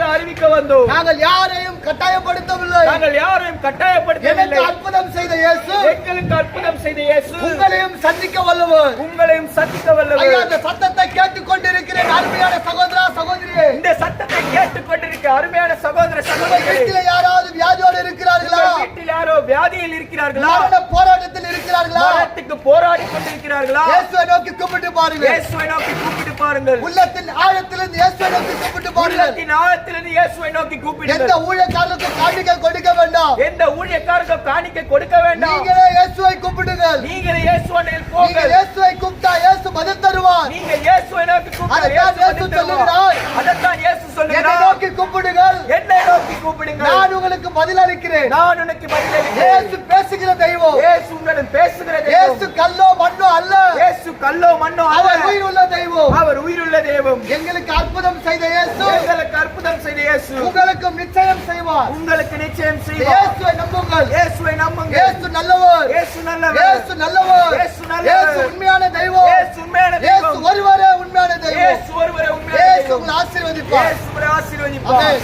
என்று அறிவிக்க வந்தோம். நாங்கள் யாரையும் கட்டாயப்படுத்தவில்லை. நாங்கள் யாரையும் கட்டாயப்படுத்தவில்லை. அற்புதம் செய்த இயேசு எங்களுக்கு அற்புதம் செய்த இயேசு. உங்களையும் சந்திக்க வல்லவர். உங்களையும் சந்திக்க வல்லவர். அந்த சத்தத்தை கேட்டுக்கொண்டிருக்கிறேன் அருமையான சகோதரா சகோதரியே. இந்த சத்தத்தை கேட்டுக்கொண்டிருக்க அருமையான சகோதர சகோதரிகளே வீட்டில் யாராவது வியாதியோடு இருக்கிறார்களா? வீட்டில் யாரோ வியாதியில் இருக்கிறார்களா? போராட்டத்தில் இருக்கிறார்களா? மரணத்துக்கு போராடி கொண்டிருக்கிறார்களா? இயேசுவை நோக்கி கூப்பிட்டு பாருங்க இயேசுவை நோக்கி கூப்பிட்டு பாருங்கள். உள்ளத்தின் ஆழத்திலிருந்து இயேசுவை நோக்கி இயேசுவை நோக்கி எந்த ஊழியக்காரருக்கு காணிக்கை கொடுக்க வேண்டாம். எந்த ஊழியக்காரருக்கு காணிக்கை கொடுக்க வேண்டாம். நீங்களே இயேசுவை கூப்பிடுங்கள். நீங்கள் இயேசுவனில் போங்கள். இயேசுவை கூப்பிட்டா இயேசு பதில் தருவார். நீங்க இயேசுவை நோக்கி கூப்பிடுங்கள் அதைத்தான் இயேசு பதில். சொல்லுகிறார். அதைத்தான் இயேசு என்னை சொல்லுகிறார் நோக்கி கூப்பிடுங்கள். என்னை நோக்கி கூப்பிடுங்கள். நான் உங்களுக்கு பதில் அளிக்கிறேன் நான் உனக்கு பதிலளிக்கிறேன். இயேசு பேசுகிற தெய்வம். கல்லோ மண்ணோ அவர் அல்ல. உயிர் உள்ள தெய்வம். அவர் உயிருள்ள தெய்வம். எங்களுக்கு அற்புதம் செய்த இயேசு. எங்களுக்கு அற்புதம் செய்த இயேசு. உங்களுக்கும் நிச்சயம் செய்வார். உங்களுக்கு நிச்சயம் செய்வார். இயேசுவை நம்புங்கள். இயேசுவை நம்புங்க இயேசு நல்லவர். இயேசு நல்லவர். இயேசு நல்லவர். இயேசு நல்லவர். இயேசு உண்மையான தெய்வம். இயேசு உண்மையான இயேசு தெய்வம். ஒருவரே உண்மையான தெய்வம். இயேசு ஒருவரே உண்மையான இயேசு தெய்வம். உங்களை ஆசீர்வதிப்பார். இயேசு உங்களை ஆசீர்வதிப்பார்.